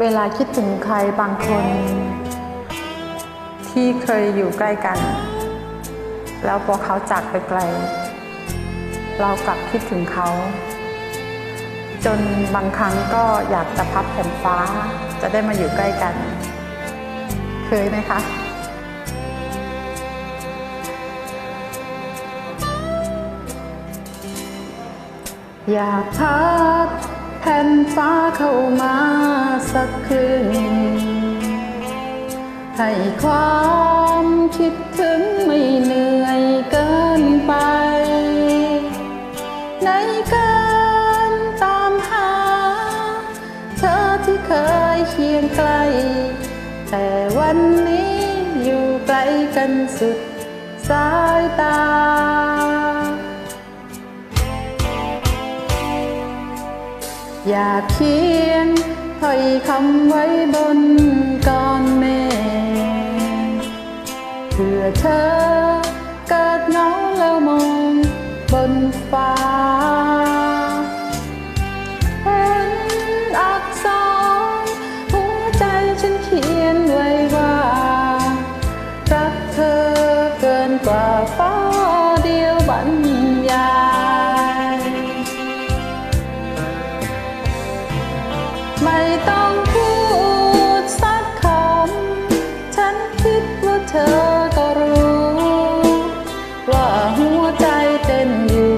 เวลาคิดถึงใครบางคน ที่เคยอยู่ใกล้กัน แล้วพอเขาจากไปไกล เรากลับคิดถึงเขา จนบางครั้งก็อยากจะพับแผ่นฟ้าจะได้มาอยู่ใกล้กัน เคยไหมคะอยากพับแผ่นฟ้าเข้ามา สักคืน ให้ความคิดถึงไม่เหนื่อยเกินไป ในการตามหา เธอที่เคยเคียงไกล แต่วันนี้อยู่ไกลกันสุดสายตา อยากเขียนถ้อยคำไว้บนก้อนเมฆเพื่อเธอเกิดเหงาแล้วมองบนฟ้าเห็นอักษรหัวใจฉันเขียนไว้ว่ารักเธอ ไม่ต้องพูดสักคำ ฉันคิดว่าเธอก็รู้ ว่าหัวใจเต้นอยู่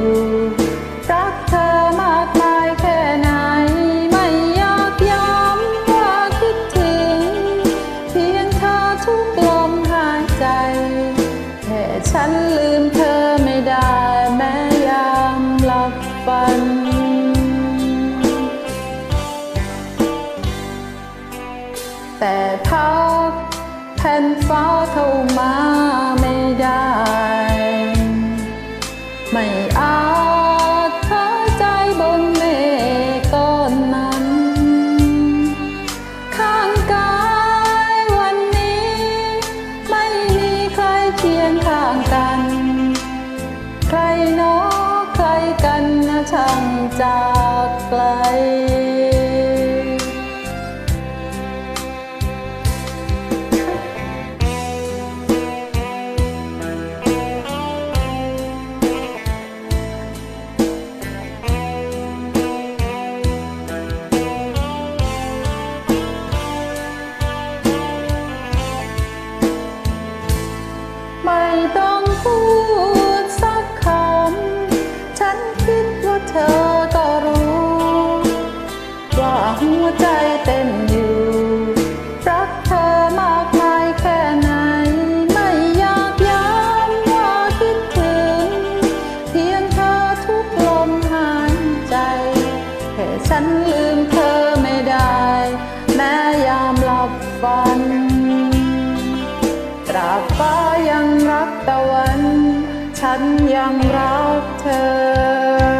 รักเธอมากมายแค่ไหน ไม่อยากย้ำว่าคิดถึง เพียงเธอทุกลมหายใจ แค่ฉันลืมเธอไม่ได้แม้ยามหลับฝัน แต่พับแผ่นฟ้าเข้ามาไม่ได้ ไม่อาจหายใจบนเมฆก้อนนั้น ข้างกายวันนี้ ไม่มีใครเคียงข้างกัน ใครนอใครกันนะช่างใจ ใจเต้นอยู่ รักเธอมากมายแค่ไหน ไม่อยากย้ำว่าคิดถึง เพียงเธอทุกลมหายใจ แค่ฉันลืมเธอไม่ได้ แม้ยามหลับฝันตราบฟ้ายังรักตะวัน ฉันยังรักเธอ